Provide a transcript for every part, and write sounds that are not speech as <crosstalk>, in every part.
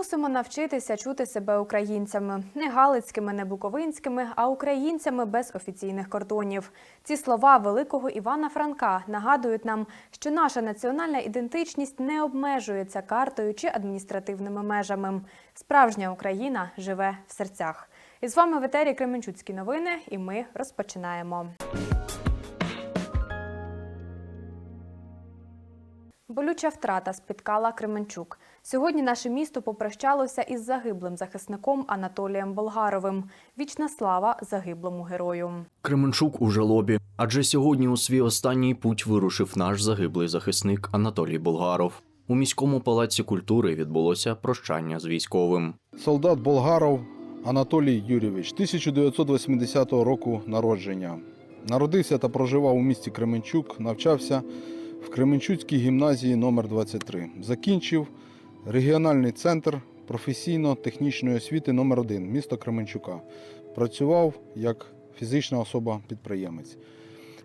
Мусимо навчитися чути себе українцями, не галицькими, не буковинськими, а українцями без офіційних кордонів. Ці слова великого Івана Франка нагадують нам, що наша національна ідентичність не обмежується картою чи адміністративними межами. Справжня Україна живе в серцях. І з вами в Кременчуцькі новини, і ми розпочинаємо. Болюча втрата спіткала Кременчук. Сьогодні наше місто попрощалося із загиблим захисником Анатолієм Болгаровим. Вічна слава загиблому герою. Кременчук у жалобі, адже сьогодні у свій останній путь вирушив наш загиблий захисник Анатолій Болгаров. У міському палаці культури відбулося прощання з військовим. Солдат Болгаров Анатолій Юрійович, 1980 року народження. Народився та проживав у місті Кременчук, навчався в Кременчуцькій гімназії номер 23 Закінчив регіональний центр професійно-технічної освіти номер 1 місто Кременчука. Працював як фізична особа-підприємець.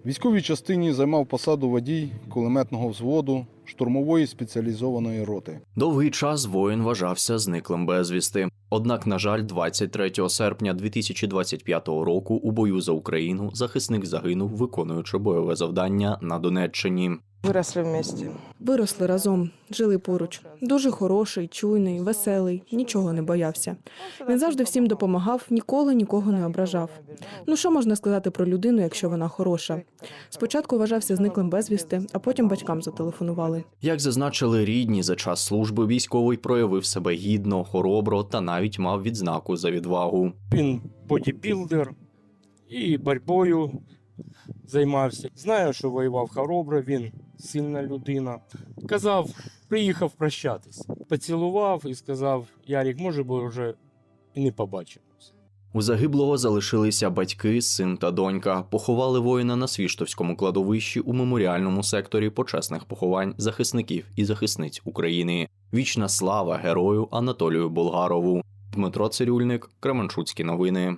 Військовій частині займав посаду водій кулеметного взводу штурмової спеціалізованої роти. Довгий час воїн вважався зниклим безвісти. Однак, на жаль, 23 серпня 2025 року у бою за Україну захисник загинув, виконуючи бойове завдання на Донеччині. Виросли вместе. Виросли разом, жили поруч. Дуже хороший, чуйний, веселий, нічого не боявся. Він завжди всім допомагав, ніколи нікого не ображав. Ну що можна сказати про людину, якщо вона хороша? Спочатку вважався зниклим безвісти, а потім батькам зателефонували. Як зазначили рідні, за час служби військовий проявив себе гідно, хоробро та навіть мав відзнаку за відвагу. Він бодібілдер і боротьбою займався. Знаю, що воював хоробро, він сильна людина. Казав, приїхав прощатись. Поцілував і сказав: Ярік, може би вже і не побачимось. У загиблого залишилися батьки, син та донька. Поховали воїна на Свіштовському кладовищі у меморіальному секторі почесних поховань захисників і захисниць України. Вічна слава герою Анатолію Болгарову. Дмитро Цирюльник, Кременчуцькі новини.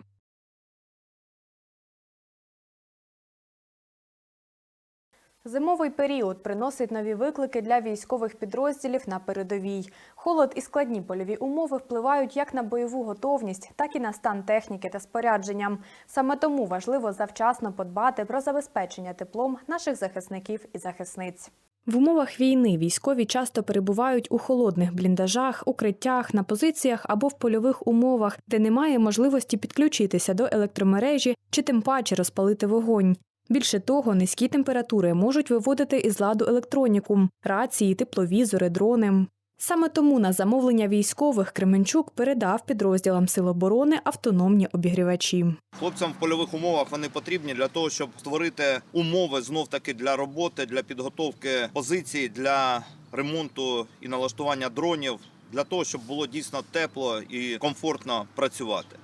Зимовий період приносить нові виклики для військових підрозділів на передовій. Холод і складні польові умови впливають як на бойову готовність, так і на стан техніки та спорядження. Саме тому важливо завчасно подбати про забезпечення теплом наших захисників і захисниць. В умовах війни військові часто перебувають у холодних бліндажах, укриттях, на позиціях або в польових умовах, де немає можливості підключитися до електромережі чи тим паче розпалити вогонь. Більше того, низькі температури можуть виводити із ладу електроніку, рації, тепловізори, дрони. Саме тому на замовлення військових Кременчук передав підрозділам Сил оборони автономні обігрівачі. Хлопцям в польових умовах вони потрібні для того, щоб створити умови знов таки для роботи, для підготовки позицій, для ремонту і налаштування дронів, для того, щоб було дійсно тепло і комфортно працювати.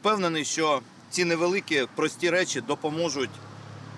Впевнений, що ці невеликі прості речі допоможуть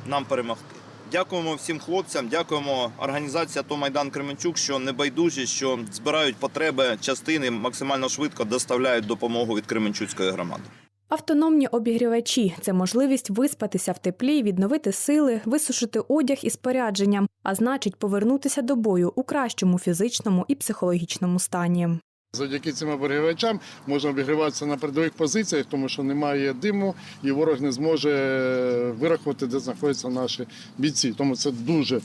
нам перемогти. Дякуємо всім хлопцям, дякуємо організації АТО Майдан Кременчук, що не байдужі, що збирають потреби частини, максимально швидко доставляють допомогу від Кременчуцької громади. Автономні обігрівачі це можливість виспатися в теплі, відновити сили, висушити одяг і спорядження, а значить повернутися до бою у кращому фізичному і психологічному стані. Завдяки цим обігрівачам можна обігріватися на передових позиціях, тому що немає диму, і ворог не зможе вирахувати, де знаходяться наші бійці. Тому це дуже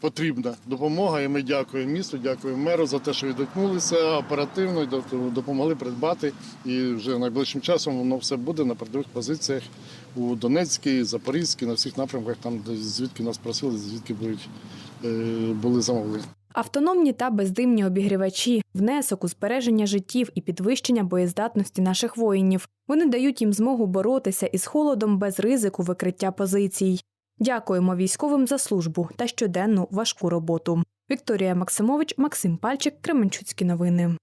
потрібна допомога. І ми дякуємо місту, дякуємо меру за те, що відгукнулися оперативно допомогли придбати. І вже найближчим часом воно все буде на передових позиціях у Донецькій, Запорізькій, на всіх напрямках, там звідки нас просили, звідки будуть е, були замовлені. Автономні та бездимні обігрівачі, внесок у збереження життів і підвищення боєздатності наших воїнів. Вони дають їм змогу боротися із холодом без ризику викриття позицій. Дякуємо військовим за службу та щоденну важку роботу. Вікторія Максимович, Максим Пальчик, Кременчуцькі новини.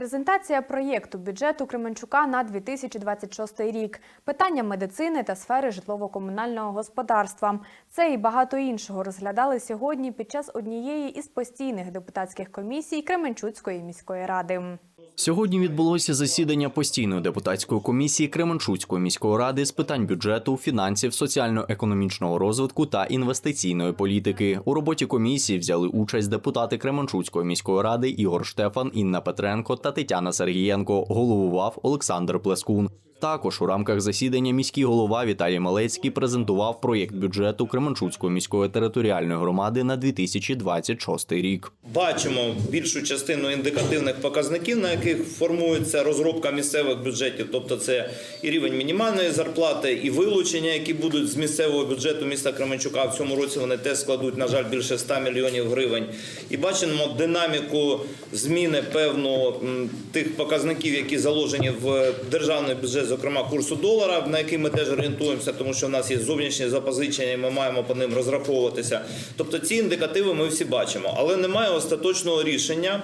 Презентація проєкту бюджету Кременчука на 2026 рік, питання медицини та сфери житлово-комунального господарства. Це і багато іншого розглядали сьогодні під час однієї із постійних депутатських комісій Кременчуцької міської ради. Сьогодні відбулося засідання постійної депутатської комісії Кременчуцької міської ради з питань бюджету, фінансів, соціально-економічного розвитку та інвестиційної політики. У роботі комісії взяли участь депутати Кременчуцької міської ради Ігор Штефан, Інна Петренко та Тетяна Сергієнко. Головував Олександр Плескун. Також у рамках засідання міський голова Віталій Малецький презентував проєкт бюджету Кременчуцької міської територіальної громади на 2026 рік. Бачимо більшу частину індикативних показників, на яких формується розробка місцевих бюджетів, тобто це і рівень мінімальної зарплати, і вилучення, які будуть з місцевого бюджету міста Кременчука. В цьому році вони теж складуть, на жаль, більше 100 мільйонів гривень. І бачимо динаміку зміни певну м, тих показників, які заложені в державний бюджет, зокрема курсу долара, на який ми теж орієнтуємося, тому що в нас є зовнішні запозичення, і ми маємо по ним розраховуватися. Тобто ці індикативи ми всі бачимо, але немає остаточного рішення.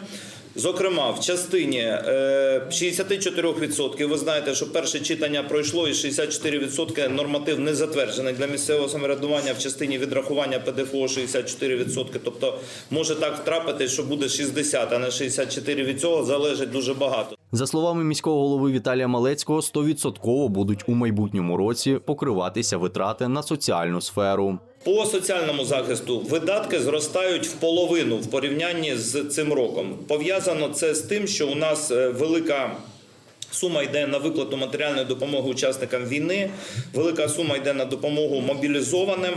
Зокрема, в частині е, 64%, ви знаєте, що перше читання пройшло і 64% норматив не затверджений для місцевого самоврядування в частині відрахування ПДФО 64%. Тобто може так трапити, що буде 60, а не 64. Від цього залежить дуже багато. За словами міського голови Віталія Малецького, 100% будуть у майбутньому році покриватися витрати на соціальну сферу. По соціальному захисту видатки зростають в половину в порівнянні з цим роком. Пов'язано це з тим, що у нас е, велика. Сума йде на виплату матеріальної допомоги учасникам війни, велика сума йде на допомогу мобілізованим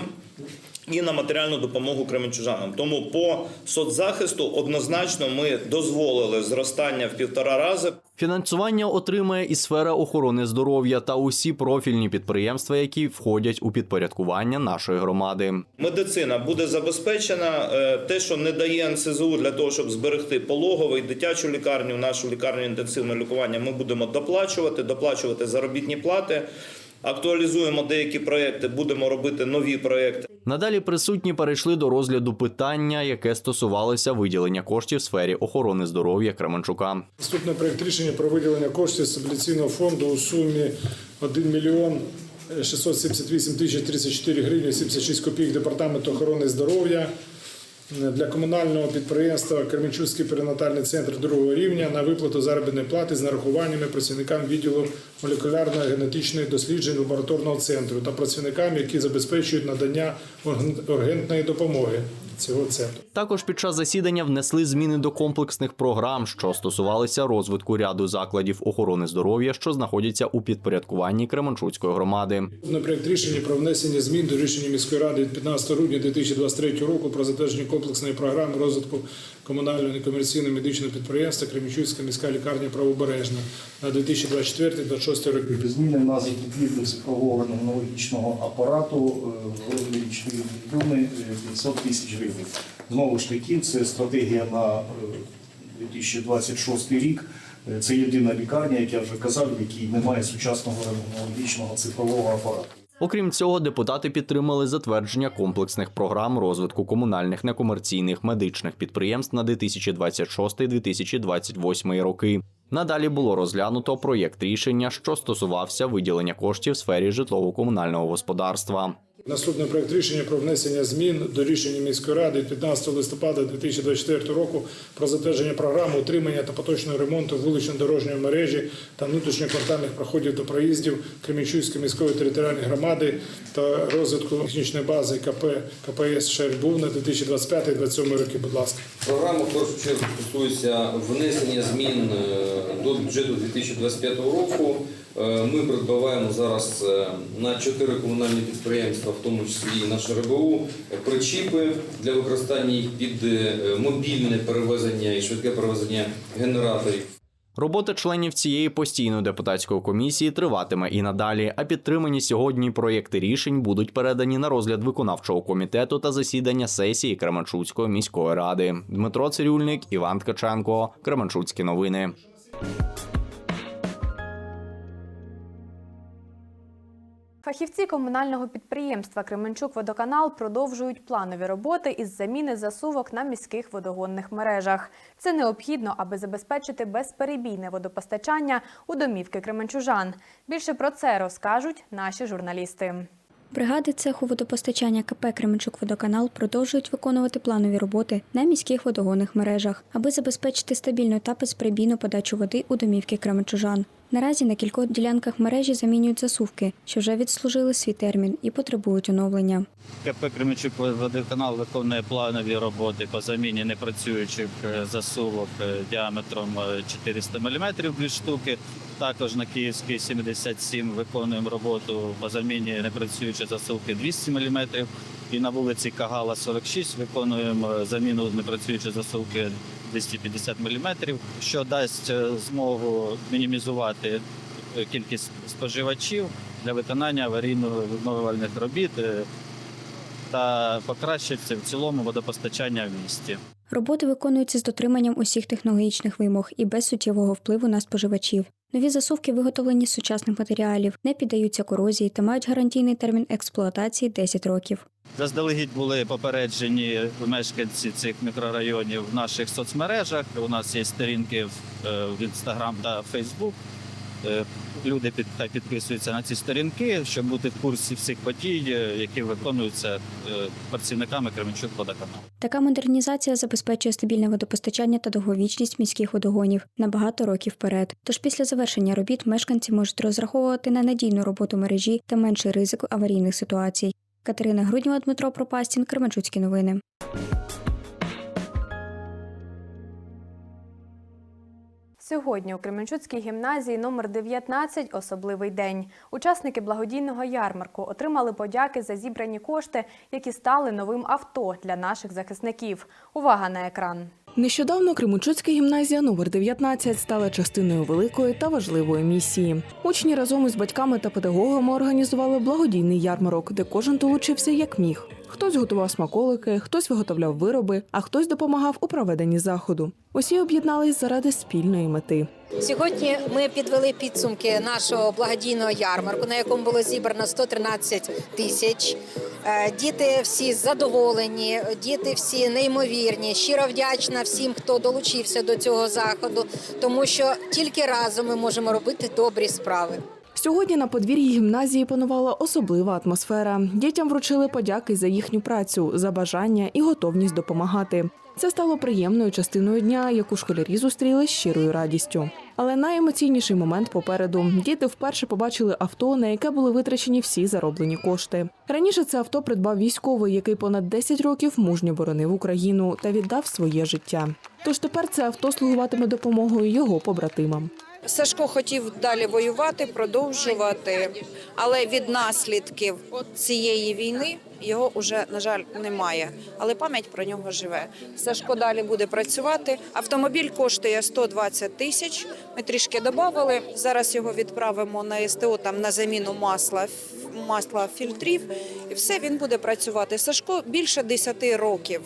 і на матеріальну допомогу кременчужанам. Тому по соцзахисту однозначно ми дозволили зростання в півтора рази. Фінансування отримає і сфера охорони здоров'я та усі профільні підприємства, які входять у підпорядкування нашої громади. Медицина буде забезпечена. Е, Те, що не дає НСЗУ для того, щоб зберегти пологовий, дитячу лікарню, нашу лікарню інтенсивного лікування, ми будемо доплачувати, доплачувати заробітні плати. Актуалізуємо деякі проекти, будемо робити нові проекти. Надалі присутні перейшли до розгляду питання, яке стосувалося виділення коштів в сфері охорони здоров'я Кременчука. Наступний проект рішення про виділення коштів з стабіляційного фонду у сумі 1 мільйон 678 тисяч 34 гривні 76 копійок Департаменту охорони здоров'я для комунального підприємства Кременчуцький перинатальний центр другого рівня на виплату заробітної плати з нарахуваннями працівникам відділу молекулярно-генетичних досліджень лабораторного центру та працівникам, які забезпечують надання ургентної допомоги цього центру. Також під час засідання внесли зміни до комплексних програм, що стосувалися розвитку ряду закладів охорони здоров'я, що знаходяться у підпорядкуванні Кременчуцької громади. На проект рішення про внесення змін до рішення міської ради від 15 грудня 2023 року про затвердження комплексної програми розвитку комунального некомерційного медичного підприємства Кремічуцька міська лікарня правобережна на 2024-2026 роки. Зміни в нас відповідно цифрового рентгенологічного апарату е, в розмірі 4 мільйони 500 тисяч гривень. Знову ж таки, це стратегія на е, 2026 рік. Е, Це єдина лікарня, як я вже казав, в якій немає сучасного рентгенологічного цифрового апарату. Окрім цього, депутати підтримали затвердження комплексних програм розвитку комунальних некомерційних медичних підприємств на 2026-2028 роки. Надалі було розглянуто проєкт рішення, що стосувався виділення коштів в сфері житлово-комунального господарства. Наступний проект рішення про внесення змін до рішення міської ради від 15 листопада 2024 року про затвердження програми утримання та поточного ремонту вулично-дорожньої мережі та внутрішньоквартальних проходів до проїздів Кремінчуцької міської територіальної громади та розвитку технічної бази КП КПС Шербув на 2025-2027 роки. Будь ласка. Програма в першу чергу стосується внесення змін е, до бюджету 2025 року. Е, Ми придбаваємо зараз е, на чотири комунальні підприємства, в тому числі і наше РБУ, причіпи для використання їх під е, мобільне перевезення і швидке перевезення генераторів. Робота членів цієї постійної депутатської комісії триватиме і надалі. А підтримані сьогодні проєкти рішень будуть передані на розгляд виконавчого комітету та засідання сесії Кременчуцької міської ради. Дмитро Цирюльник, Іван Ткаченко, Кременчуцькі новини. Фахівці комунального підприємства Кременчук Водоканал продовжують планові роботи із заміни засувок на міських водогонних мережах. Це необхідно, аби забезпечити безперебійне водопостачання у домівки кременчужан. Більше про це розкажуть наші журналісти. Бригади цеху водопостачання КП Кременчук-Водоканал продовжують виконувати планові роботи на міських водогонних мережах, аби забезпечити стабільну та безперебійну подачу води у домівки кременчужан. Наразі на кількох ділянках мережі замінюють засувки, що вже відслужили свій термін і потребують оновлення. КП Кременчук водоканал виконує планові роботи по заміні непрацюючих е, засувок е, діаметром е, 400 мм дві штуки. Також на Київській 77 виконуємо роботу по заміні непрацюючої засувки 200 мм. І на вулиці Кагала 46 виконуємо е, заміну непрацюючої засувки 250 мм, що дасть е, змогу мінімізувати е, кількість споживачів для виконання аварійно-відновлювальних робіт е, та покращиться в цілому водопостачання в місті. Роботи виконуються з дотриманням усіх технологічних вимог і без суттєвого впливу на споживачів. Нові засувки виготовлені з сучасних матеріалів, не піддаються корозії та мають гарантійний термін експлуатації 10 років. Заздалегідь були попереджені мешканці цих мікрорайонів в наших соцмережах. У нас є сторінки в е, Інстаграм та Фейсбук. Е, Люди під, хай підписуються на ці сторінки, щоб бути в курсі всіх подій, е, які виконуються е, працівниками Кременчук водоканалу. Така модернізація забезпечує стабільне водопостачання та довговічність міських водогонів на багато років вперед. Тож після завершення робіт мешканці можуть розраховувати на надійну роботу мережі та менший ризик аварійних ситуацій. Катерина Груднєва, Дмитро Пропастін, Кременчуцькі новини. Сьогодні у Кременчуцькій гімназії номер 19 особливий день. Учасники благодійного ярмарку отримали подяки за зібрані кошти, які стали новим авто для наших захисників. Увага на екран. Нещодавно Кременчуцька гімназія номер 19 стала частиною великої та важливої місії. Учні разом із батьками та педагогами організували благодійний ярмарок, де кожен долучився як міг. Хтось готував смаколики, хтось виготовляв вироби, а хтось допомагав у проведенні заходу. Усі об'єднались заради спільної мети. Сьогодні ми підвели підсумки нашого благодійного ярмарку, на якому було зібрано 113 тисяч. Е, Діти всі задоволені, діти всі неймовірні. Щиро вдячна всім, хто долучився до цього заходу, тому що тільки разом ми можемо робити добрі справи. Сьогодні на подвір'ї гімназії панувала особлива атмосфера. Дітям вручили подяки за їхню працю, за бажання і готовність допомагати. Це стало приємною частиною дня, яку школярі зустріли з щирою радістю. Але найемоційніший момент попереду. Діти вперше побачили авто, на яке були витрачені всі зароблені кошти. Раніше це авто придбав військовий, який понад 10 років мужньо боронив Україну та віддав своє життя. Тож тепер це авто слугуватиме допомогою його побратимам. Сашко хотів далі воювати, продовжувати, але від наслідків цієї війни його вже, на жаль, немає. Але пам'ять про нього живе. Сашко далі буде працювати. Автомобіль коштує 120 тисяч. Ми трішки додали. Зараз його відправимо на СТО там на заміну масла, масла фільтрів, і все він буде працювати. Сашко більше 10 років.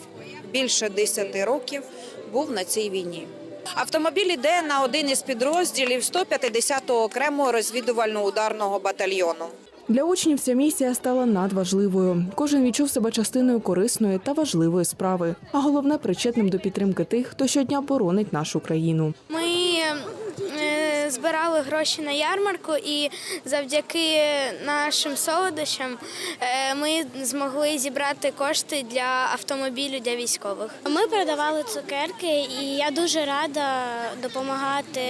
Більше 10 років був на цій війні. Автомобіль іде на один із підрозділів 150-го окремого розвідувально-ударного батальйону. Для учнів ця місія стала надважливою. Кожен відчув себе частиною корисної та важливої справи, а головне причетним до підтримки тих, хто щодня боронить нашу країну. Ми збирали гроші на ярмарку, і завдяки нашим солодощам е, ми змогли зібрати кошти для автомобілю для військових. Ми передавали цукерки, і я дуже рада допомагати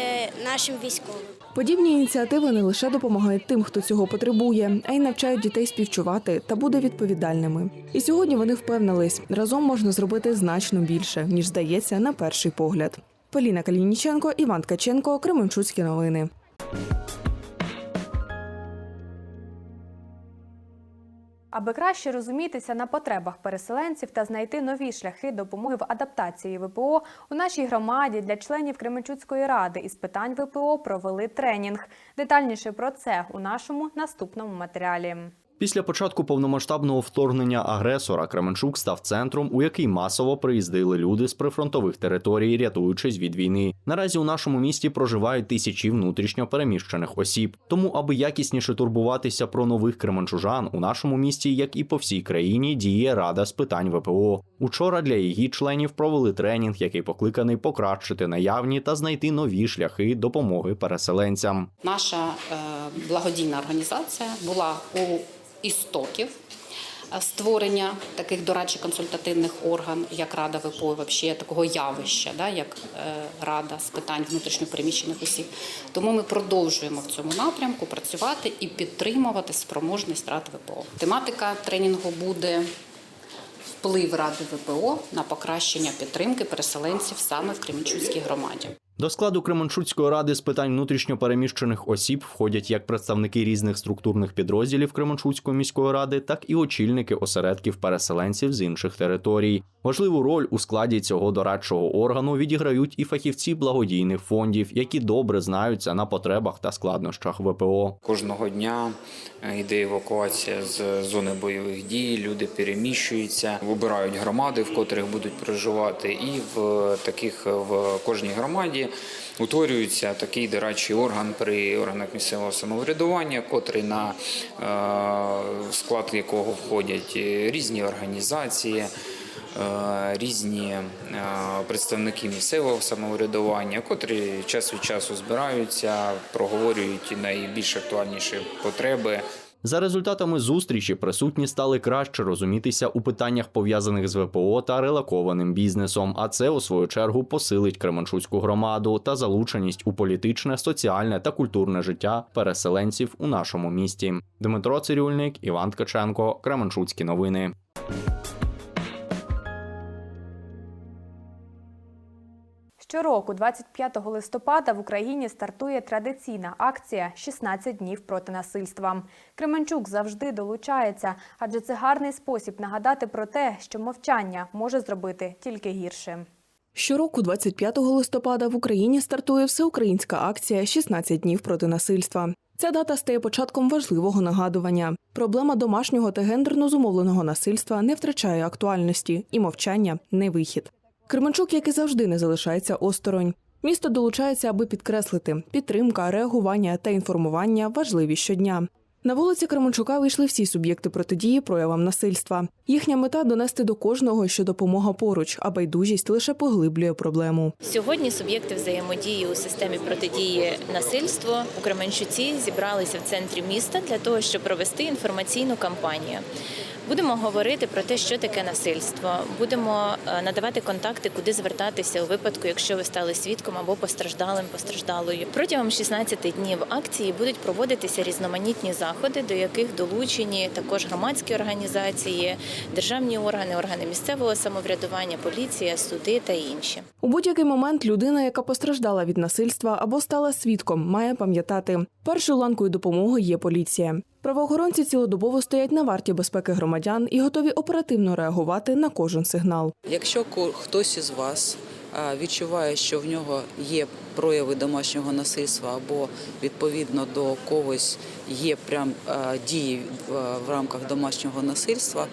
нашим військовим. Подібні ініціативи не лише допомагають тим, хто цього потребує, а й навчають дітей співчувати та бути відповідальними. І сьогодні вони впевнились, разом можна зробити значно більше, ніж здається на перший погляд. Поліна Калініченко, Іван Ткаченко, Кременчуцькі новини. Аби краще розумітися на потребах переселенців та знайти нові шляхи допомоги в адаптації ВПО, у нашій громаді для членів Кременчуцької ради із питань ВПО провели тренінг. Детальніше про це у нашому наступному матеріалі. Після початку повномасштабного вторгнення агресора Кременчук став центром, у який масово приїздили люди з прифронтових територій, рятуючись від війни. Наразі у нашому місті проживають тисячі внутрішньо переміщених осіб. Тому, аби якісніше турбуватися про нових кременчужан, у нашому місті, як і по всій країні, діє рада з питань ВПО. Учора для її членів провели тренінг, який покликаний покращити наявні та знайти нові шляхи допомоги переселенцям. Наша е, благодійна організація була у істоків е, створення таких дорадчих консультативних орган, як Рада ВПО, вообще такого явища, да, як е, Рада з питань внутрішньопереміщених осіб. Тому ми продовжуємо в цьому напрямку працювати і підтримувати спроможність Рад ВПО. Тематика тренінгу буде вплив Ради ВПО на покращення підтримки переселенців саме в Кременчуцькій громаді. До складу Кременчуцької ради з питань внутрішньопереміщених осіб входять як представники різних структурних підрозділів Кременчуцької міської ради, так і очільники осередків переселенців з інших територій. Важливу роль у складі цього дорадчого органу відіграють і фахівці благодійних фондів, які добре знаються на потребах та складнощах ВПО. Кожного дня е, йде евакуація з зони бойових дій. Люди переміщуються, вибирають громади, в котрих будуть проживати, і в таких в кожній громаді утворюється такий дорадчий орган при органах місцевого самоврядування, котрий на е, склад якого входять е, різні організації. е, Різні представники місцевого самоврядування, котрі час від часу збираються, проговорюють найбільш актуальніші потреби За результатами зустрічі присутні стали краще розумітися у питаннях пов'язаних з ВПО та релакованим бізнесом. А це у свою чергу посилить Кременчуцьку громаду та залученість у політичне, соціальне та культурне життя переселенців у нашому місті. Дмитро Цирюльник, Іван Ткаченко, Кременчуцькі новини. Щороку, 25 листопада, в Україні стартує традиційна акція «16 днів проти насильства. Кременчук завжди долучається, адже це гарний спосіб нагадати про те, що мовчання може зробити тільки гірше. Щороку, 25 листопада, в Україні стартує всеукраїнська акція «16 днів проти насильства. Ця дата стає початком важливого нагадування. Проблема домашнього та гендерно зумовленого насильства не втрачає актуальності, і мовчання не вихід. Кременчук, як і завжди, не залишається осторонь. Місто долучається, аби підкреслити підтримка, реагування та інформування важливі щодня. На вулиці Кременчука вийшли всі суб'єкти протидії проявам насильства. Їхня мета донести до кожного, що допомога поруч, а байдужість лише поглиблює проблему. Сьогодні суб'єкти взаємодії у системі протидії насильству у Кременчуці зібралися в центрі міста для того, щоб провести інформаційну кампанію. Будемо говорити про те, що таке насильство. Будемо е, надавати контакти, куди звертатися у випадку, якщо ви стали свідком або постраждалим постраждалою. Протягом 16 днів акції будуть проводитися різноманітні заходи, до яких долучені також громадські організації, державні органи, органи місцевого самоврядування, поліція, суди та інші. У будь-який момент людина, яка постраждала від насильства або стала свідком, має пам'ятати, першою ланкою допомоги є поліція. Правоохоронці цілодобово стоять на варті безпеки громадян і готові оперативно реагувати на кожен сигнал. Якщо хтось із вас відчуває, що в нього є прояви домашнього насильства або відповідно до когось є прям дії в, рамках домашнього насильства,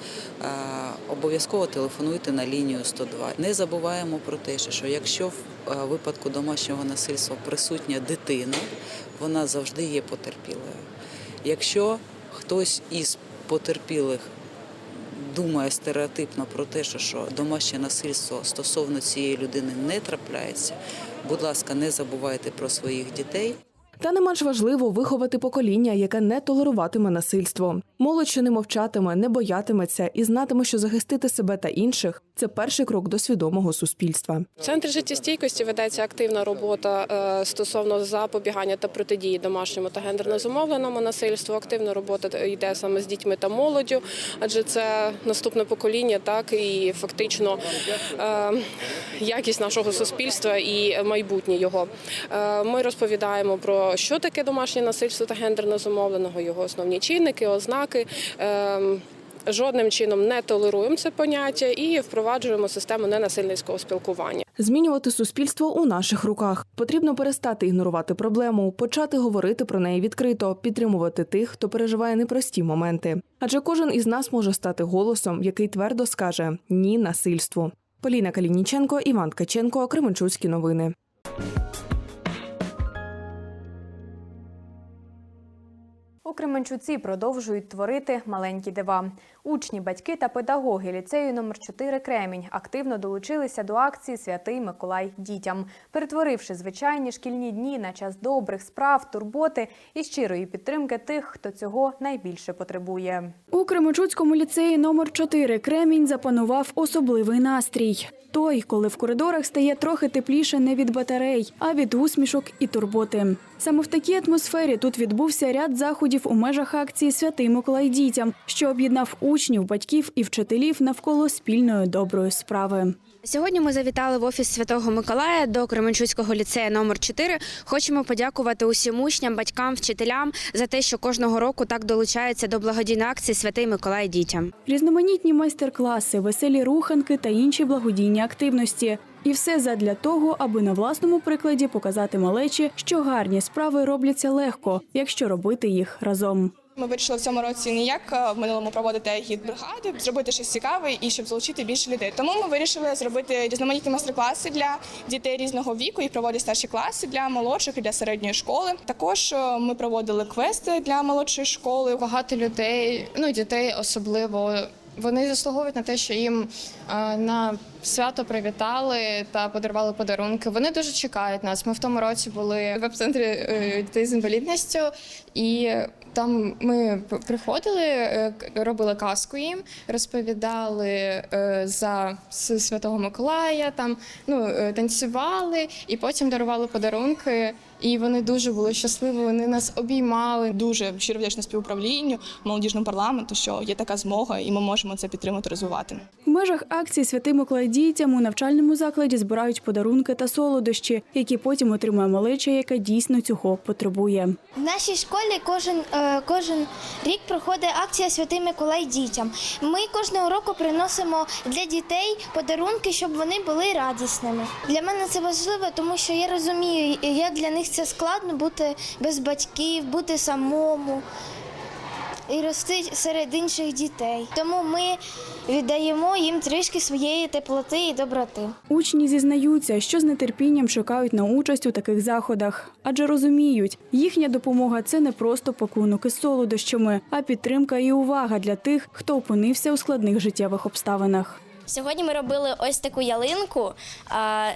обов'язково телефонуйте на лінію 102. Не забуваємо про те, що якщо в випадку домашнього насильства присутня дитина, вона завжди є потерпілою. Якщо хтось із потерпілих думає стереотипно про те, що, домашнє насильство стосовно цієї людини не трапляється, будь ласка, не забувайте про своїх дітей. Та не менш важливо виховати покоління, яке не толеруватиме насильство. Молодь, що не мовчатиме, не боятиметься і знатиме, що захистити себе та інших це перший крок до свідомого суспільства. В центрі життєстійкості ведеться активна робота е, стосовно запобігання та протидії домашньому та гендерно зумовленому насильству. Активна робота йде саме з дітьми та молоддю, адже це наступне покоління, так і фактично е, якість нашого суспільства і майбутнє його. Е, Ми розповідаємо про що таке домашнє насильство та гендерно зумовленого, його основні чинники, ознаки. Е, Жодним чином не толеруємо це поняття і впроваджуємо систему ненасильницького спілкування. Змінювати суспільство у наших руках. Потрібно перестати ігнорувати проблему, почати говорити про неї відкрито, підтримувати тих, хто переживає непрості моменти. Адже кожен із нас може стати голосом, який твердо скаже ні насильству. Поліна Калініченко, Іван Ткаченко, Кременчуцькі новини. У Кременчуці продовжують творити маленькі дива. Учні, батьки та педагоги ліцею номер 4 Кремінь активно долучилися до акції Святий Миколай дітям, перетворивши звичайні шкільні дні на час добрих справ, турботи і щирої підтримки тих, хто цього найбільше потребує. У Кременчуцькому ліцеї номер 4 Кремінь запанував особливий настрій. Той, коли в коридорах стає трохи тепліше не від батарей, а від усмішок і турботи. Саме в такій атмосфері тут відбувся ряд заходів у межах акції Святий Миколай дітям, що об'єднав учнів, батьків і вчителів навколо спільної доброї справи. Сьогодні ми завітали в офіс Святого Миколая до Кременчуцького ліцею номер 4 Хочемо подякувати усім учням, батькам, вчителям за те, що кожного року так долучаються до благодійної акції Святий Миколай дітям. Різноманітні майстер-класи, веселі руханки та інші благодійні активності. І все задля того, аби на власному прикладі показати малечі, що гарні справи робляться легко, якщо робити їх разом. Ми вирішили в цьому році не як е, в минулому проводити гід бригади, зробити щось цікаве і щоб залучити більше людей. Тому ми вирішили зробити різноманітні майстер-класи для дітей різного віку. Їх проводять старші класи для молодших і для середньої школи. Також е, ми проводили квести для молодшої школи. Багато людей, ну дітей особливо. Вони заслуговують на те, що їм е, на свято привітали та подарували подарунки. Вони дуже чекають нас. Ми в тому році були в епцентрі е, дітей з інвалідністю, і там ми приходили, е, робили казку їм, розповідали е, за Святого Миколая, там ну е, танцювали і потім дарували подарунки. І вони дуже були щасливі. Вони нас обіймали. Дуже щиро вдячна співуправлінню, молодіжному парламенту, що є така змога, і ми можемо це підтримати, розвивати. В межах акції Святий Миколай дітям у навчальному закладі збирають подарунки та солодощі, які потім отримує малеча, яка дійсно цього потребує. В нашій школі кожен, е, кожен рік проходить акція Святий Миколай дітям. Ми кожного року приносимо для дітей подарунки, щоб вони були радісними. Для мене це важливо, тому що я розумію, як для них це складно бути без батьків, бути самому і рости серед інших дітей. Тому ми віддаємо їм трішки своєї теплоти і доброти. Учні зізнаються, що з нетерпінням чекають на участь у таких заходах, адже розуміють, їхня допомога це не просто пакунок із солодощами, а підтримка і увага для тих, хто опинився у складних життєвих обставинах. Сьогодні ми робили ось таку ялинку,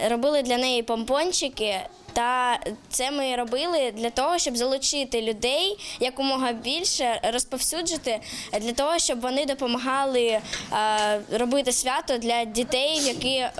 робили для неї помпончики. Та це ми робили для того, щоб залучити людей якомога більше розповсюджити для того, щоб вони допомагали а, робити свято для дітей, які е,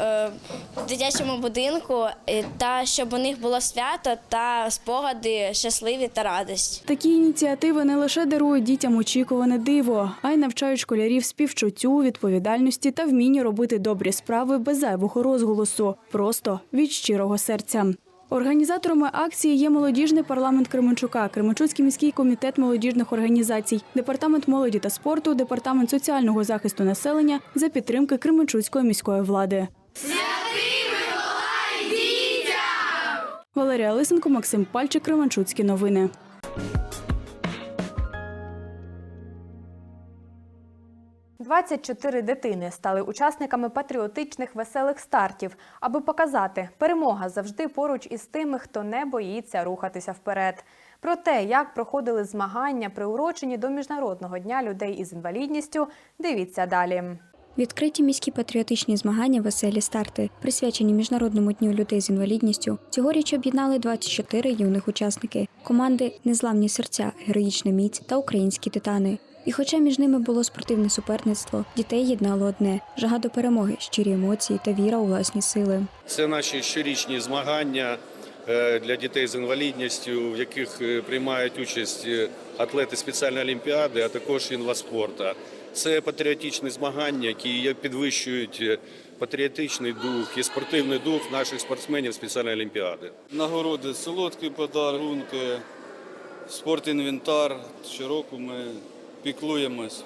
в дитячому будинку, е, та щоб у них було свято та спогади щасливі та радість. Такі ініціативи не лише дарують дітям очікуване диво, а й навчають школярів співчуттю, відповідальності та вмінню робити добрі справи без зайвого розголосу, просто від щирого серця. Організаторами акції є молодіжний парламент Кременчука, Кременчуцький міський комітет молодіжних організацій, департамент молоді та спорту, департамент соціального захисту населення за підтримки Кременчуцької міської влади. Валерія Лисенко, Максим Пальчик, Кременчуцькі новини. – 24 дитини стали учасниками патріотичних веселих стартів, аби показати, перемога завжди поруч із тими, хто не боїться рухатися вперед. Про те, як проходили змагання, приурочені до Міжнародного дня людей із інвалідністю, дивіться далі. Відкриті міські патріотичні змагання Веселі старти, присвячені Міжнародному дню людей з інвалідністю. Цьогоріч об'єднали 24 юних учасники команди Незламні серця, героїчна міць та українські титани. І хоча між ними було спортивне суперництво, дітей єднало одне жага до перемоги, щирі емоції та віра у власні сили. Це наші щорічні змагання е, для дітей з інвалідністю, в яких е, приймають участь е, атлети спеціальної олімпіади, а також інваспорта. Це патріотичні змагання, які підвищують патріотичний дух і спортивний дух наших спортсменів спеціальної олімпіади. Нагороди, солодкі подарунки, спортінвентар. Щороку ми піклуємось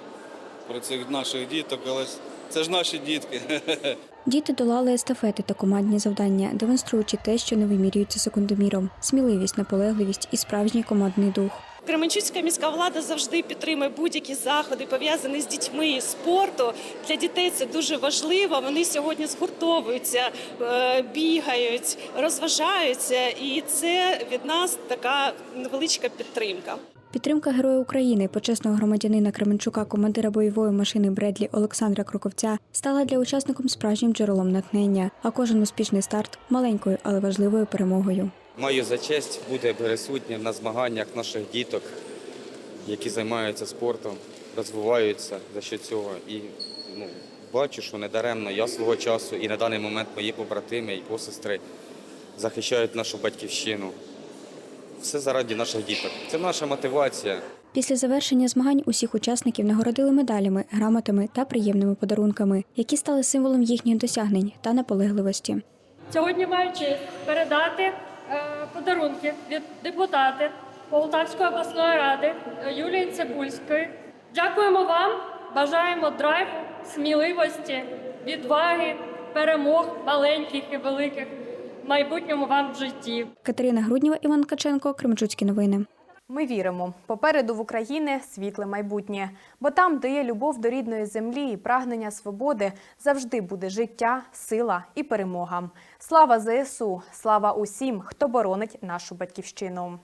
про цих наших діток, але це ж наші дітки. <laughs> Діти долали естафети та командні завдання, демонструючи те, що не вимірюється секундоміром, сміливість, наполегливість і справжній командний дух. Кременчуцька міська влада завжди підтримує будь-які заходи, пов'язані з дітьми і спорту. Для дітей це дуже важливо. Вони сьогодні згуртовуються, е, бігають, розважаються, і це від нас така невеличка підтримка. Підтримка Героя України, почесного громадянина Кременчука, командира бойової машини Бредлі Олександра Кроковця стала для учасників справжнім джерелом натхнення, а кожен успішний старт маленькою, але важливою перемогою. Маю за честь бути присутнім на змаганнях наших діток, які займаються спортом, розвиваються за що цього. І ну, бачу, що недаремно я свого часу і на даний момент мої побратими і посестри захищають нашу батьківщину. Все заради наших діток. Це наша мотивація. Після завершення змагань усіх учасників нагородили медалями, грамотами та приємними подарунками, які стали символом їхніх досягнень та наполегливості. Сьогодні маю честь передати е, подарунки від депутати Полтавської обласної ради Юлії Цибульської. Дякуємо вам, бажаємо драйву, сміливості, відваги, перемог маленьких і великих майбутньому вам в житті. Катерина Грудніва, Іван Каченко, Кремчуцькі новини. Ми віримо, попереду в Україні світле майбутнє, бо там, де є любов до рідної землі і прагнення свободи, завжди буде життя, сила і перемога. Слава ЗСУ! Слава усім, хто боронить нашу батьківщину.